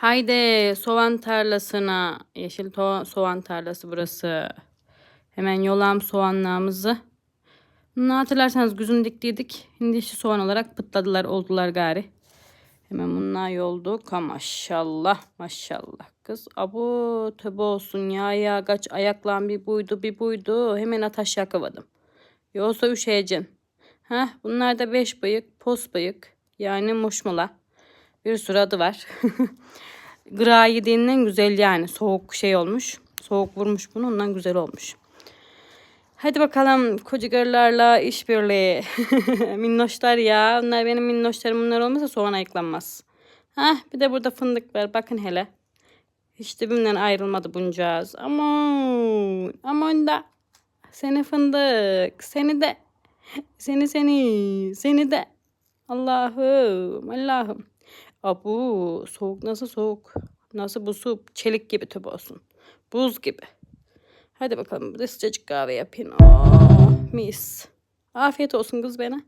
Haydi soğan tarlasına. Yeşil soğan tarlası burası. Hemen yolam soğanlarımızı. Bunu hatırlarsanız güzün diktiydik. Şimdi işte soğan olarak pıtladılar oldular gari. Hemen bunlar yolduk. Ha maşallah maşallah kız. Abu tövbe olsun ya ya kaç ayaklan bir buydu bir buydu. Hemen ataş yakavadım. Yoksa üşüyeceksin. Heh, bunlar da beş bıyık, pos bıyık. Yani muşmula. Bir sürü adı var. Gıra yediğinden güzel yani. Soğuk şey olmuş. Soğuk vurmuş bunu ondan güzel olmuş. Hadi bakalım kocagırlarla işbirliği. Minnoşlar ya. Bunlar benim minnoşlarım. Bunlar olmasa soğan ayıklanmaz. Heh, bir de burada fındık var. Bakın hele. Hiç dibimden ayrılmadı buncağız. Aman. Aman da. Seni fındık. Seni de. Seni seni. Seni de. Allah'ım. Allah'ım. Abu. Soğuk nasıl soğuk. Nasıl bu su çelik gibi tüp olsun. Buz gibi. Hadi bakalım bir de sıcacık kahve yapayım. Oh, mis. Afiyet olsun kız bana.